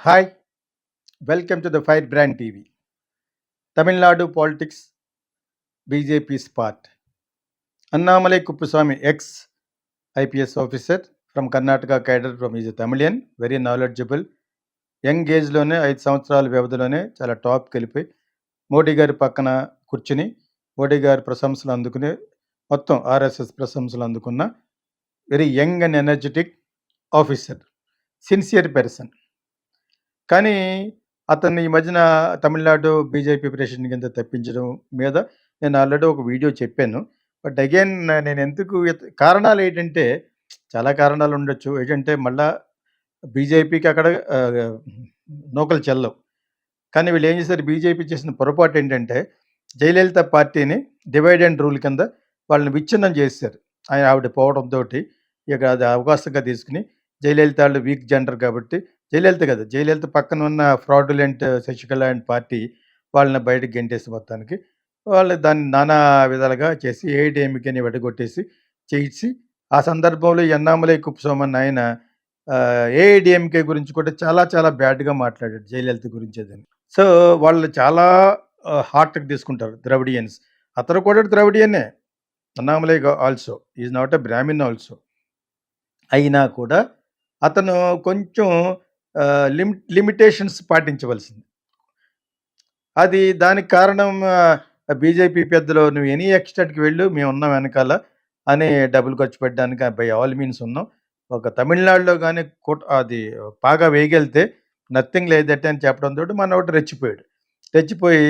Hi welcome to the fire brand TV Tamil Nadu politics BJP spot Annamalai Kuppuswamy ex IPS officer from Karnataka cadre from is Tamilian very knowledgeable young ఏజ్లోనే ఐదు సంవత్సరాల వ్యవధిలోనే చాలా టాప్కి వెళ్ళిపోయి మోడీ గారి పక్కన కూర్చుని మోడీ గారి ప్రశంసలు అందుకుని మొత్తం ఆర్ఎస్ఎస్ ప్రశంసలు అందుకున్న very young and energetic officer sincere person కానీ అతన్ని ఈ మధ్యన తమిళనాడు బీజేపీ ప్రెసిడెంట్ కింద తప్పించడం మీద నేను ఆల్రెడీ ఒక వీడియో చెప్పాను. బట్ అగైన్ నేను ఎందుకు కారణాలు ఏంటంటే చాలా కారణాలు ఉండొచ్చు. ఏంటంటే మళ్ళా బీజేపీకి అక్కడ నూకలు చెల్లవు. కానీ వీళ్ళు ఏం చేశారు? బీజేపీ చేసిన పొరపాటు ఏంటంటే జయలలిత పార్టీని డివైడ్ అండ్ రూల్ కింద వాళ్ళని విచ్ఛిన్నం చేశారు ఆయన ఆవిడ పోవడంతో ఇక అది అవకాశంగా తీసుకుని జయలలిత వాళ్ళు వీక్ జెండర్ కాబట్టి జయలలిత కదా జయలలిత పక్కన ఉన్న ఫ్రాడులెంట్ శశికళ అండ్ పార్టీ వాళ్ళని బయటకు గెంటేసి మొత్తానికి వాళ్ళు దాన్ని నానా విధాలుగా చేసి ఏఐడిఎంకేని వెడగొట్టేసి చేయించి ఆ సందర్భంలో ఎన్నామలై కుప్సోమన్ ఆయన ఏఐడిఎంకే గురించి కూడా చాలా చాలా బ్యాడ్గా మాట్లాడాడు జయలలిత గురించి అదని సో వాళ్ళు చాలా హార్ట్కి తీసుకుంటారు ద్రవిడియన్స్. అతను కూడా ద్రవిడియనే. Annamalai also is not a Brahmin also. అయినా కూడా అతను కొంచెం లిమి లిమిటేషన్స్ పాటించవలసింది. అది దానికి కారణం బీజేపీ పెద్దలు నువ్వు ఎనీ ఎక్స్టెంట్కి వెళ్ళు మేము ఉన్నాం వెనకాల అని డబ్బులు ఖర్చు పెట్టడానికి బై ఆల్ మీన్స్ ఉన్నాం. ఒక తమిళనాడులో కానీ అది బాగా వేయగలితే నథింగ్ లేదట్టే అని చెప్పడంతో మన ఒకటి రెచ్చిపోయాడు. రెచ్చిపోయి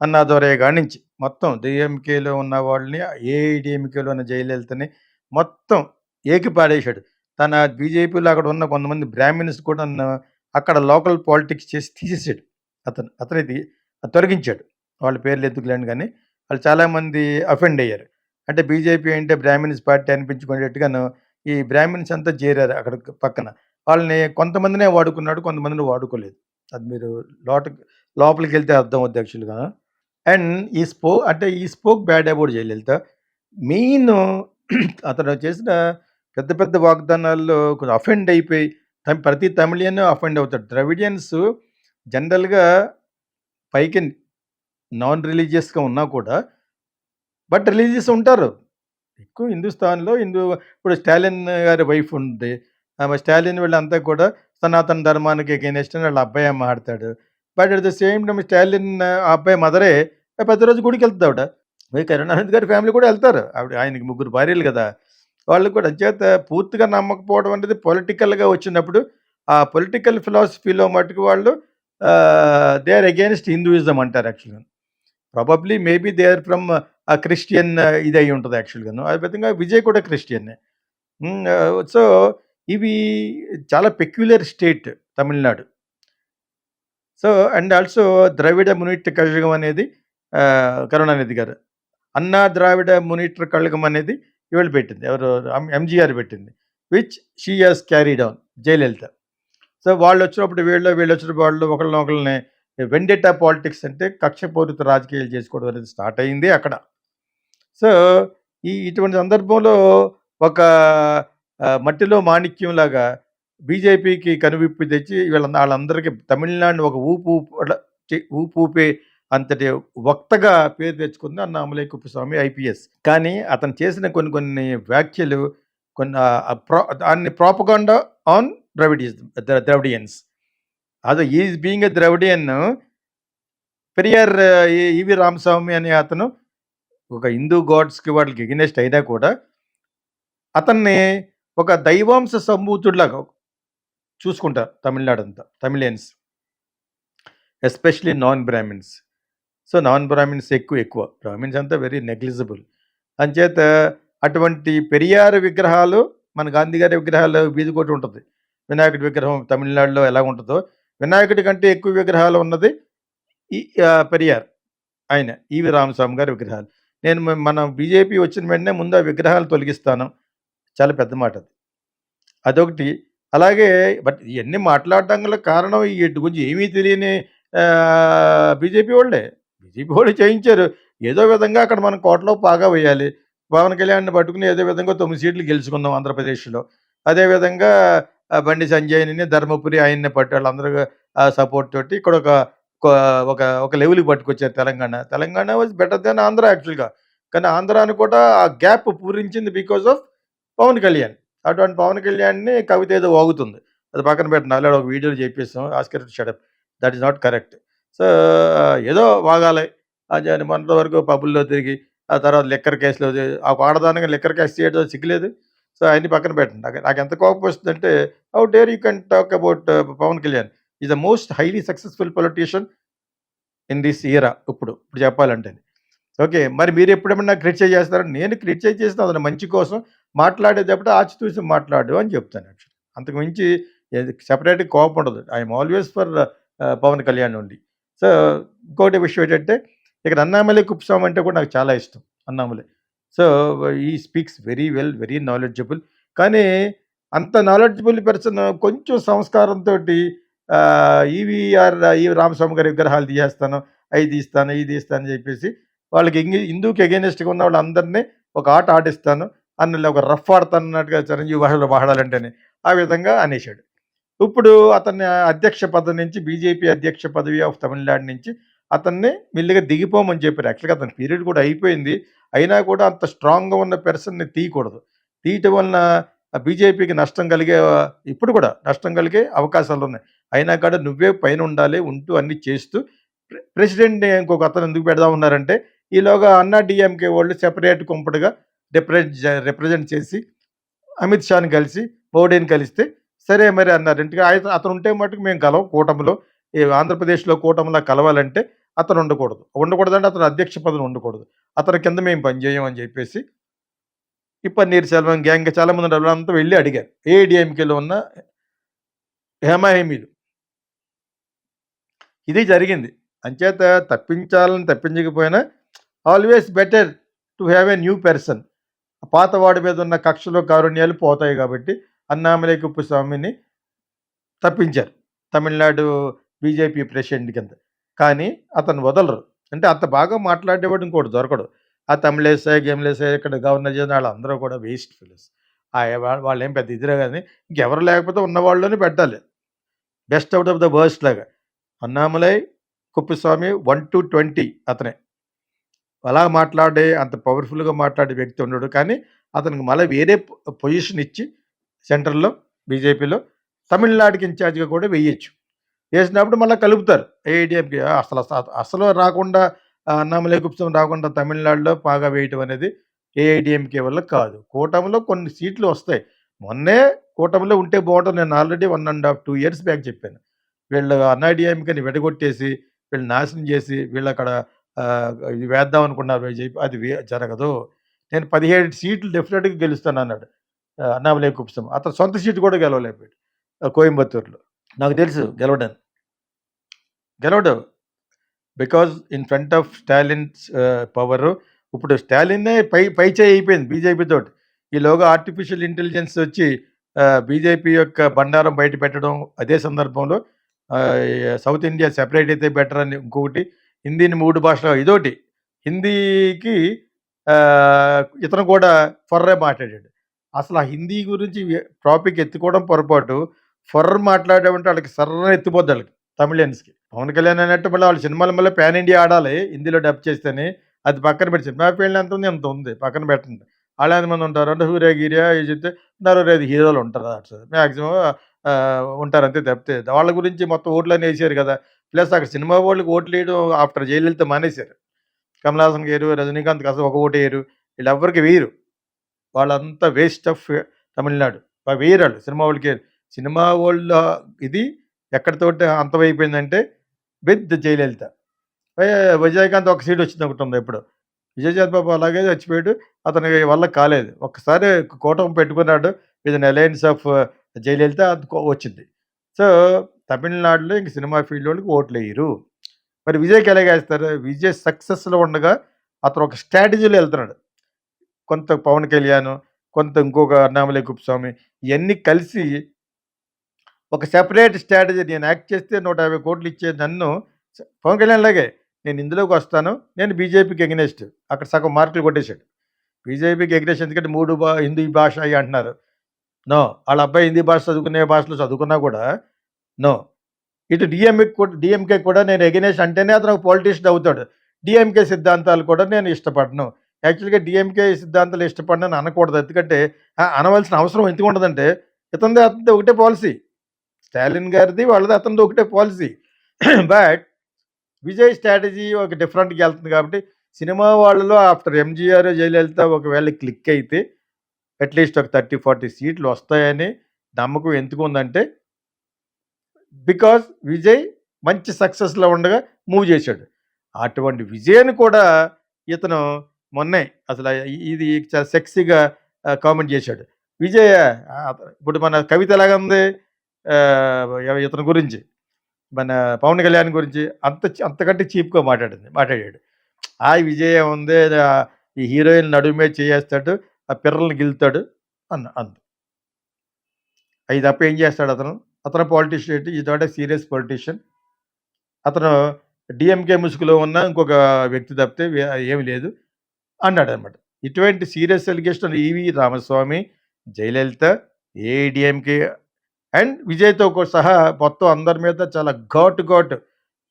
అన్నాదొరయ్య దొరే నుంచి మొత్తం డిఎంకేలో ఉన్న వాళ్ళని ఏఐడిఎంకేలో ఉన్న జయలలితని మొత్తం ఏకి పాడేశాడు తన బీజేపీలో అక్కడ ఉన్న కొంతమంది బ్రాహ్మిన్స్ కూడా అక్కడ లోకల్ పాలిటిక్స్ చేసి తీసేసాడు. అతను అతనైతే తొలగించాడు. వాళ్ళ పేర్లు ఎత్తుకులేండి కానీ వాళ్ళు చాలామంది అఫెండ్ అయ్యారు. అంటే బీజేపీ అంటే బ్రాహ్మిన్స్ పార్టీ అనిపించుకునేట్టుగాను ఈ బ్రాహ్మిన్స్ అంతా చేరారు అక్కడ పక్కన. వాళ్ళని కొంతమందినే వాడుకున్నాడు కొంతమందిని వాడుకోలేదు. అది మీరు లోట లోపలికి వెళ్తే అర్థం అవుద్ది యాక్చువల్గా అండ్ ఈ స్పో అంటే ఈ spoke bad about Jayalalithaa. Main అతను చేసిన పెద్ద పెద్ద వాగ్దానాల్లో కొంచెం అఫెండ్ అయిపోయి ప్రతి తమిళియన్ అఫెండ్ అవుతాడు. ద్రవిడియన్స్ జనరల్గా పైకి నాన్ రిలీజియస్గా ఉన్నా కూడా బట్ రిలీజియస్ ఉంటారు. ఎక్కువ హిందుస్థాన్లో హిందూ ఇప్పుడు స్టాలిన్ గారి వైఫ్ ఉంది. ఆమె స్టాలిన్ వీళ్ళంతా కూడా సనాతన ధర్మానికి ఎగెనెస్ట్ వాళ్ళ అబ్బాయి అమ్మ ఆడతాడు. But at the same time Stalin ఆ అబ్బాయి మదరే పెద్ద రోజు గుడికి వెళ్తుంది ఆవిడ మరి గారి ఫ్యామిలీ కూడా వెళ్తారు. ఆవిడ ఆయనకి ముగ్గురు భార్యలు కదా. వాళ్ళు కూడా చేత పూర్తిగా నమ్మకపోవడం అనేది పొలిటికల్గా వచ్చినప్పుడు ఆ పొలిటికల్ ఫిలాసఫీలో మటుకు వాళ్ళు దే ఆర్ అగేన్స్ట్ హిందూయిజం అంటారు యాక్చువల్గా. Probably maybe they are from ఆ క్రిస్టియన్ ఇది అయి ఉంటుంది యాక్చువల్గాను అదే విధంగా విజయ్ కూడా క్రిస్టియన్నే సో ఇవి చాలా peculiar state Tamil Nadu. So and also Dravida Munnetra Kazhagam అనేది కరుణానిధి గారు. అన్నా ద్రావిడ మునిటర్ కళగం అనేది ఇవాళ పెట్టింది. ఎవరు? ఎంజీఆర్ పెట్టింది. Which she has carry down Jayalalithaa. So వాళ్ళు వచ్చినప్పుడు వీళ్ళు వీళ్ళు వచ్చినప్పుడు వాళ్ళు ఒకళ్ళని ఒకళ్ళని వెండెటా పాలిటిక్స్ అంటే కక్షపూరిత రాజకీయాలు చేసుకోవడం అనేది స్టార్ట్ అయింది అక్కడ. సో ఈ ఇటువంటి సందర్భంలో ఒక మట్టిలో మాణిక్యం లాగా బీజేపీకి కనువిప్పి తెచ్చి వీళ్ళ వాళ్ళందరికీ తమిళనాడుని ఒక ఊపు ఊప- ఊపు ఊపే అంతటి వక్తగా పేరు తెచ్చుకుంది అన్న అమలై కుప్పస్వామి ఐపీఎస్. కానీ అతను చేసిన కొన్ని కొన్ని వ్యాఖ్యలు కొన్ని దాన్ని ప్రాపగాండా ఆన్ ద్రవిడియస్ ద్రవిడియన్స్. అదే is being a Dravidian Periyar E- EV Ramasamy అనే అతను ఒక హిందూ గాడ్స్కి వాళ్ళకి ఎగ్నెస్ట్ అయినా కూడా అతన్ని ఒక దైవాంశ సంభూతుడిలాగా చూసుకుంటారు తమిళనాడు అంతా Tamilians. Especially non Brahmins so non Brahmins ఎక్కువ ఎక్కువ. బ్రాహ్మిన్స్ అంతా వెరీ నెగ్లిజిబుల్ అంచేత అటువంటి పెరియార్ విగ్రహాలు మన గాంధీ గారి విగ్రహాలు వీధి ఉంటుంది. వినాయకుడి విగ్రహం తమిళనాడులో ఎలా ఉంటుందో. వినాయకుడి కంటే ఎక్కువ విగ్రహాలు ఉన్నది ఈ పెరియార్. ఆయన ఈవి రామస్వామి గారి విగ్రహాలు. నేను మనం బీజేపీ వచ్చిన వెంటనే ముందు ఆ విగ్రహాలు తొలగిస్తాను. చాలా పెద్ద మాట అది. అదొకటి. అలాగే బట్ ఇవన్నీ మాట్లాడడం గల కారణం వీటి గురించి ఏమీ తెలియని బీజేపీ వాళ్ళే. బీజేపీ వాళ్ళు చేయించారు. ఏదో విధంగా అక్కడ మనం కోటలో బాగా వేయాలి. పవన్ కళ్యాణ్ని పట్టుకుని ఏదో విధంగా తొమ్మిది సీట్లు గెలుచుకుందాం ఆంధ్రప్రదేశ్లో. అదేవిధంగా బండి సంజయ్ని ధర్మపురి ఆయన్ని పట్టి వాళ్ళందరూ సపోర్ట్ తోటి ఇక్కడ ఒక ఒక ఒక లెవెల్కి పట్టుకొచ్చారు Telangana. Telangana was better than Andhra యాక్చువల్గా కానీ ఆంధ్రాని కూడా ఆ గ్యాప్ పూరించింది బికాస్ ఆఫ్ పవన్ కళ్యాణ్. అటువంటి పవన్ కళ్యాణ్ని కవిత ఏదో వాగుతుంది. అది పక్కన పెట్టిన ఆల్రెడీ ఒక వీడియోలు చెప్పేసాం Oscar shut up. That is not correct so ఏదో వాగాలి. అని మొన్నటి వరకు పబ్బుల్లో తిరిగి ఆ తర్వాత లిక్కర్ కేసులో ఆ ఆడదానికి లిక్కర్ కేసు చేయడం సిగ్గులేదు. సో అన్ని పక్కన పెట్టండి. నాకు నాకు ఎంత కోపం వస్తుందంటే how dare you can talk about uh, Pawan Kalyan. Is the most highly successful politician in this ఇయరా ఇప్పుడు ఇప్పుడు చెప్పాలంటే ఓకే మరి మీరు ఎప్పుడేమన్నా క్రిటిసైజ్ చేస్తారని నేను క్రిటిసైజ్ చేసిన అతను మంచి కోసం మాట్లాడేటప్పుడు ఆచితూసి మాట్లాడు అని చెప్తాను యాక్చువల్లీ అంతకు మించి సెపరేట్గా కోపం ఉండదు. I'm always for Pawan Kalyan ఉండి. సో ఇంకోటి విషయం ఏంటంటే ఇక్కడ అన్నామలై కుప్స్వామి అంటే కూడా నాకు చాలా ఇష్టం Annamalai. So he speaks very well very knowledgeable. కానీ అంత నాలెడ్జబుల్ పర్సన్ కొంచెం సంస్కారంతో ఈవీఆర్ ఈ రామస్వామి గారి విగ్రహాలు తీసేస్తాను అవి తీస్తాను ఇది తీస్తాను అని చెప్పేసి వాళ్ళకి ఇంగి హిందూకి అగేనెస్ట్గా ఉన్న వాళ్ళందరినీ ఒక ఆట ఆడిస్తాను అన్న ఒక రఫ్ ఆడతాను అన్నట్టుగా చిరంజీవి భాషలో వాడాలంటేనే ఆ విధంగా అనేశాడు. ఇప్పుడు అతన్ని అధ్యక్ష పదవి నుంచి బీజేపీ అధ్యక్ష పదవి ఆఫ్ తమిళనాడు నుంచి అతన్ని మెల్లిగా దిగిపోమని చెప్పారు. యాక్చువల్గా అతని పీరియడ్ కూడా అయిపోయింది. అయినా కూడా అంత స్ట్రాంగ్గా ఉన్న పెర్సన్ని తీయకూడదు. తీయటం వలన బీజేపీకి నష్టం కలిగే ఇప్పుడు కూడా నష్టం కలిగే అవకాశాలు ఉన్నాయి. అయినా కూడా నువ్వే పైన ఉండాలి ఉంటూ అన్ని చేస్తూ ప్రె- ప్రెసిడెంట్ని ఇంకొక అతను ఎందుకు పెడదా ఉన్నారంటే ఈలోగా అన్నా డిఎంకే వాళ్ళు సెపరేట్ కొంపటిగా రిప్రజెంట్ రిప్రజెంట్ చేసి అమిత్ షాని కలిసి మోడీని కలిస్తే సరే మరి అన్నారు. ఇంటికి ఆయన అతను ఉంటే మటుకు మేము కలవం కూటమిలో. ఆంధ్రప్రదేశ్లో కూటమిలో కలవాలంటే అతను ఉండకూడదు. ఉండకూడదంటే అతను అధ్యక్ష పదవి ఉండకూడదు. అతని కింద మేము పనిచేయం అని చెప్పేసి ఇప్పన్నీరు సెల్వం గ్యాంగ్ చాలామంది డబ్బులంతా వెళ్ళి అడిగారు. ఏడిఎంకేలో ఉన్న హేమాహేమీలు. ఇది జరిగింది. అంచేత తప్పించాలని తప్పించకపోయినా always better to have a new person. పాతవాడి మీద ఉన్న కక్షలు కారుణ్యాలు పోతాయి కాబట్టి అన్నామలై కుప్పస్వామిని తప్పించారు. తమిళనాడు బీజేపీ ప్రెసిడెంట్ కింద కానీ అతను వదలరు. అంటే అంత బాగా మాట్లాడేవాడు ఇంకోటి దొరకడు. ఆ తమిళేసే గేమ్లేసే ఇక్కడ గవర్నర్ చేసిన వాళ్ళు అందరూ కూడా వేస్ట్ ఫిల్స్. ఆ వాళ్ళు ఏం పెద్ద ఇదిరే కానీ ఇంకెవరు లేకపోతే ఉన్న పెట్టాలి. Best out of the worst లాగా. Annamalai Kuppuswamy one to twenty అతనే. అలా మాట్లాడే అంత పవర్ఫుల్గా మాట్లాడే వ్యక్తి ఉండడు. కానీ అతనికి మళ్ళీ వేరే పొజిషన్ ఇచ్చి సెంటర్లో బీజేపీలో తమిళనాడుకి ఇన్ఛార్జ్గా కూడా వేయచ్చు. వేసినప్పుడు మళ్ళీ కలుపుతారు. ఏఐడిఎంకి అసలు అసలు- రాకుండా ఆ, అన్నామలై రాకుండా తమిళనాడులో బాగా వేయటం అనేది ఏఐడిఎంకే వల్ల కాదు. కూటమిలో కొన్ని సీట్లు వస్తాయి. మొన్నే కూటమిలో ఉంటే బాగుంటుంది. నేను already one and half two years back చెప్పాను. వీళ్ళు అన్నాడిఎంకేని విడగొట్టేసి వీళ్ళు నాశనం చేసి వీళ్ళు అక్కడ ఇది వేద్దాం అనుకున్నారు. చెప్పి అది జరగదు. నేను పదిహేడు సీట్లు డెఫినెట్గా గెలుస్తాను అన్నాడు అన్నామలే కుప్సం అతను సొంత సీటు కూడా గెలవలేకపోయాడు కోయంబత్తూరులో. నాకు తెలుసు గెలవడం. గెలవడం. Because in front of Stalin power. ఇప్పుడు స్టాలిన్నే పై పై చేయి అయిపోయింది బీజేపీ తోటి. ఈలోగా ఆర్టిఫిషియల్ ఇంటెలిజెన్స్ వచ్చి బీజేపీ యొక్క బండారం బయట పెట్టడం అదే సందర్భంలో సౌత్ ఇండియా సెపరేట్ అయితే బెటర్ అని ఇంకొకటి హిందీని మూడు భాషలు ఇదోటి. హిందీకి ఇతను కూడా ఫర్రే మాట్లాడాడు. అసలు ఆ హిందీ గురించి టాపిక్ ఎత్తుకోవడం పొరపాటు. ఫర్ మాట్లాడామంటే వాళ్ళకి సర్ర ఎత్తిపోద్ది వాళ్ళకి తమిళియన్స్కి పవన్ కళ్యాణ్ అన్నట్టు మళ్ళీ వాళ్ళ సినిమాలు మళ్ళీ ప్యాన్ ఇండియా ఆడాలి హిందీలో డబ్ చేస్తేనే అది పక్కన పెట్టి సినిమా ఫీల్డ్ ఎంత ఉంది ఎంత ఉంది పక్కన పెట్టండి. వాళ్ళు ఎంతమంది ఉంటారు అంటే హూరే గిరియా ఇది చెప్తే నలుగురు ఐదు హీరోలు ఉంటారు అసలు మ్యాక్సిమం ఉంటారు అంతే తప్పితే. వాళ్ళ గురించి మొత్తం ఓట్లు అని వేసారు కదా. ప్లస్ అక్కడ సినిమా వాళ్ళకి ఓట్లు వేయడం ఆఫ్టర్ జయలలిత మానేశారు. కమలాసన్ హాసన్ రజనీకాంత్ అసలు ఒక ఓటు వేయరు. వీళ్ళు ఎవరికి వేయరు. వాళ్ళంతా వేస్ట్ ఆఫ్ తమిళనాడు. వా- వాళ్ళు సినిమా వాళ్ళకి సినిమా వాళ్ళ ఇది ఎక్కడితోటి అంతమైపోయిందంటే విత్ జయలలిత. విజయకాంత్ ఒక సీట్ వచ్చింది ఒకటి ఉంది ఇప్పుడు విజయకాంత్ బాబు అలాగే చచ్చిపోయాడు. అతని వల్ల కాలేదు. ఒక్కసారి కూటమి పెట్టుకున్నాడు. విత్ అలయన్స్ ఆఫ్ జయలలిత వచ్చింది. సో తమిళనాడులో ఇంక సినిమా ఫీల్డ్ వాళ్ళకి ఓట్లు వేయరు. మరి విజయ్కి ఎలాగేస్తారు విజయ్ సక్సెస్లో ఉండగా అతను ఒక స్ట్రాటజీలో వెళ్తున్నాడు. కొంత పవన్ కళ్యాణ్ కొంత ఇంకొక అన్నామలై కుప్పస్వామి ఇవన్నీ కలిసి ఒక సెపరేట్ స్ట్రాటజీ నేను యాక్ట్ చేస్తే నూట యాభై కోట్లు ఇచ్చే నన్ను పవన్ కళ్యాణ్ లాగే నేను ఇందులోకి వస్తాను. నేను బీజేపీకి ఎగ్నెస్ట్ అక్కడ సగం మార్కులు కొట్టేశాడు. బీజేపీకి ఎగ్నెస్ట్ ఎందుకంటే మూడు భా హిందీ భాష అయ్యి అంటున్నారు. నో వాళ్ళ అబ్బాయి హిందీ భాష చదువుకునే భాషలో చదువుకున్నా కూడా నో. ఇటు డిఎంకే కూడా డిఎంకే కూడా నేను ఎగనేస్ట్ అంటేనే అతను పాలిటిషియన్ అవుతాడు. డిఎంకే సిద్ధాంతాలు కూడా నేను ఇష్టపడను. యాక్చువల్గా డిఎంకే సిద్ధాంతాలు ఇష్టపడను అనకూడదు. ఎందుకంటే అనవలసిన అవసరం ఎందుకు ఉండదంటే ఇతంది అతనిది ఒకటే పాలసీ. స్టాలిన్ గారిది వాళ్ళది అతనిది ఒకటే పాలసీ. బట్ విజయ్ స్ట్రాటజీ ఒక డిఫరెంట్గా వెళ్తుంది కాబట్టి సినిమా వాళ్ళలో ఆఫ్టర్ ఎంజీఆర్ జయలలిత ఒకవేళ క్లిక్ అయితే అట్లీస్ట్ ఒక థర్టీ ఫార్టీ సీట్లు వస్తాయని నమ్మకం ఎందుకు ఉందంటే బికాజ్ విజయ్ మంచి సక్సెస్లో ఉండగా మూవ్ చేశాడు. అటువంటి విజయ్ని కూడా ఇతను మొన్నే అసలు ఇది చాలా సెక్సీగా కామెంట్ చేశాడు. విజయ ఇప్పుడు మన కవిత ఎలాగా ఉంది ఇతని గురించి. మన పవన్ కళ్యాణ్ గురించి అంత అంతకంటే చీప్గా మాట్లాడింది మాట్లాడాడు. ఆ విజయ ఉంది ఈ హీరోయిన్ నడుమే చేస్తాడు ఆ పిర్రల్ని గెలుతాడు అన్న అంది. అవి తప్ప ఏం చేస్తాడు అతను? అతను పాలిటీషియన్ ఇది తోట సీరియస్ పొలిటీషియన్. అతను డిఎంకే ముసుగులో ఉన్న ఇంకొక వ్యక్తి తప్పితే ఏమి ఏమీ లేదు. అన్నాడు అనమాట ఇటువంటి serious allegation EV Ramasamy Jayalalithaa ADMK and విజయ్తో సహా మొత్తం అందరి మీద చాలా ఘాటు ఘాటు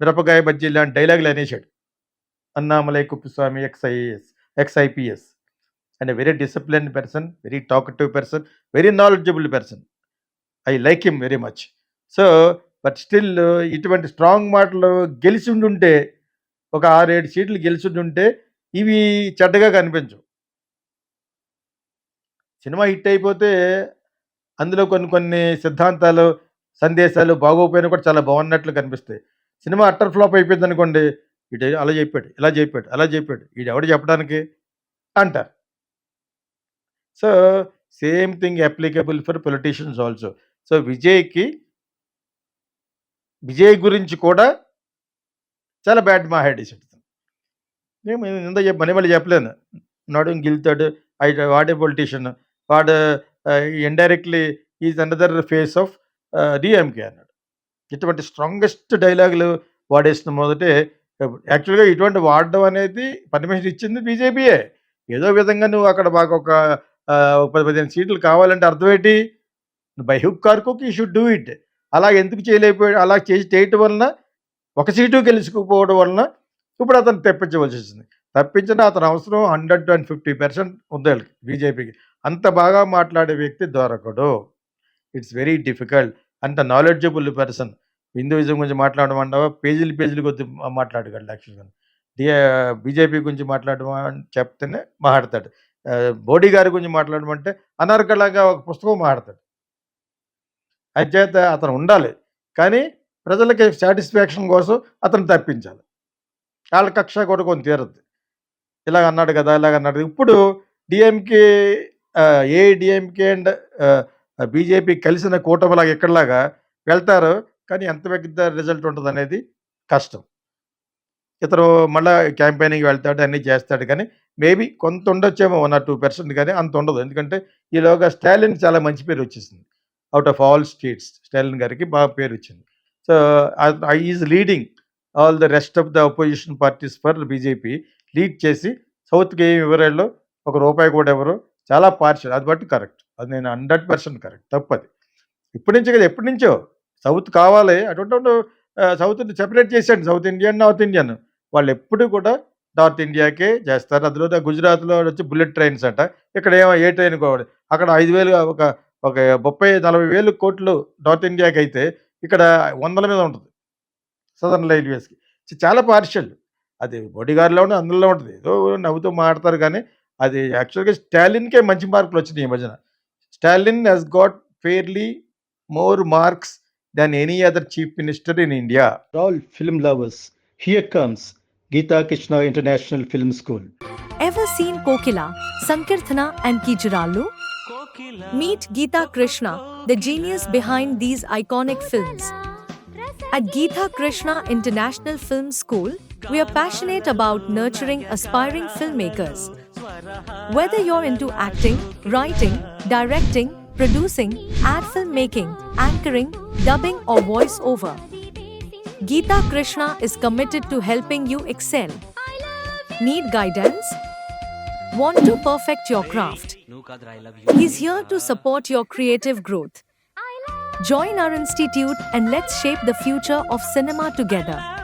మిరపకాయ బజ్జీ లాంటి డైలాగులు అనేసాడు Annamalai Kuppuswamy ex IAS ex IPS and very discipline person very talkative person very knowledgeable person I like him very much so but still ఇటువంటి స్ట్రాంగ్ మాటలు గెలిచి ఉండుంటే ఒక ఆరేడు సీట్లు గెలిచి ఉండుంటే ఇవి చెడ్డగా కనిపించవు. సినిమా హిట్ అయిపోతే అందులో కొన్ని కొన్ని సిద్ధాంతాలు సందేశాలు బాగోపోయినా కూడా చాలా బాగున్నట్లు కనిపిస్తాయి. సినిమా అట్టర్ ఫ్లాప్ అయిపోయింది అనుకోండి ఇటు అలా చెప్పాడు ఇలా చెప్పాడు అలా చెప్పాడు ఇటు ఎవడు చెప్పడానికి అంటారు. So same thing applicable for politicians also. So విజయ్కి విజయ్ గురించి కూడా చాలా బ్యాడ్ మాట్లాడేసాడు నేను ఇంత చెప్ప మనీ మళ్ళీ చెప్పలేను. నాడు గెలుతాడు ఐ వాడే పొలిటీషియన్ వాడు indirectly is another face of DMK అన్నాడు. ఇటువంటి స్ట్రాంగెస్ట్ డైలాగులు వాడేసిన మొదటే యాక్చువల్గా ఇటువంటి వాడడం అనేది పర్మిషన్ ఇచ్చింది బీజేపీయే ఏదో విధంగా నువ్వు అక్కడ మాకు ఒక ఒక పది పదిహేను సీట్లు కావాలంటే అర్థం ఏంటి by hook crook you should do it. అలా ఎందుకు చేయలేకపోయాడు అలా చేసి చేయటం వలన ఒక సీటు గెలుచుకుపోవడం వలన ఇప్పుడు అతను తెప్పించవలసి వచ్చింది. తప్పించిన అతను అవసరం హండ్రెడ్ అండ్ ఫిఫ్టీ పర్సెంట్ ఉంది బీజేపీకి. అంత బాగా మాట్లాడే వ్యక్తి దొరకడు. ఇట్స్ వెరీ డిఫికల్ట్ అంత నాలెడ్జబుల్ పర్సన్ హిందూయిజం గురించి మాట్లాడమంటావా? పేజీలు పేజీలు కొద్ది మాట్లాడగలడు యాక్చువల్గా డి బీజేపీ గురించి మాట్లాడమని చెప్తేనే మాట్లాడతాడు. మోడీ గారి గురించి మాట్లాడమంటే అనర్గళంగా ఒక పుస్తకం మాట్లాడతాడు. అంచేత అతను ఉండాలి. కానీ ప్రజలకి సాటిస్ఫాక్షన్ కోసం అతను తప్పించాలి. వాళ్ళ కక్ష కొడుకొని తీరద్దు. ఇలాగ అన్నాడు కదా ఇలాగ అన్నాడు. ఇప్పుడు DMK A DMK and BJP కలిసిన కూటమిలాగా ఇక్కడలాగా వెళ్తారు కానీ ఎంత పెద్ద రిజల్ట్ ఉంటుంది అనేది కష్టం. ఇతను మళ్ళీ క్యాంపెయినింగ్ వెళ్తాడు అన్నీ చేస్తాడు కానీ మేబీ కొంత ఉండొచ్చేమో వన్ ఆర్ టూ పర్సెంట్ కానీ అంత ఉండదు. ఎందుకంటే ఈలోగా స్టాలిన్ చాలా మంచి పేరు వచ్చేసింది. Out of all states. Stalin గారికి బాగా పేరు వచ్చింది. So I is leading all the rest of the opposition parties for BJP lead చేసి సౌత్కి ఏమి ఇవ్వరేళ్ళు ఒక రూపాయి కూడా ఎవరు? చాలా పార్షల్ అది బట్టి కరెక్ట్ అది నేను హండ్రెడ్ పర్సెంట్ కరెక్ట్ తప్పది. ఇప్పటి నుంచే కదా ఎప్పటి నుంచో? సౌత్ కావాలి. అటువంటి సౌత్ సెపరేట్ చేశాడు సౌత్ ఇండియన్ నార్త్ ఇండియన్. వాళ్ళు ఎప్పుడు కూడా నార్త్ ఇండియాకే చేస్తారు. అందులో గుజరాత్లో వచ్చి బుల్లెట్ ట్రైన్స్ అంట. ఇక్కడ ఏమో ఏ ట్రైన్ కావాలి? అక్కడ ఐదు వేలు ఒక ఒక ముప్పై నలభై వేలు కోట్లు నార్త్ ఇండియాకి అయితే ఇక్కడ వందల మీద ఉంటుంది. సదర్న్ రైల్వేస్కి చాలా పార్షల్ అది బాడీగార్డ్లోనే అందులో ఉంటుంది. ఏదో నవ్వుతూ మాట్లాడతారు కానీ అది యాక్చువల్గా స్టాలిన్కే మంచి మార్కులు వచ్చినాయి ఈ భజన Stalin he's got fairly more marks than any other chief minister in India all film lovers here comes Geeta Krishna international film school ever seen Kokila Sankeerthana and Keejurallu meet Geeta Krishna the genius behind these iconic films At Geeta Krishna International Film School, we are passionate about nurturing aspiring filmmakers. Whether you're into acting, writing, directing, producing, ad filmmaking, anchoring, dubbing, or voiceover, Geeta Krishna is committed to helping you excel. Need guidance? Want to perfect your craft? He's here to support your creative growth. Join our institute and let's shape the future of cinema together.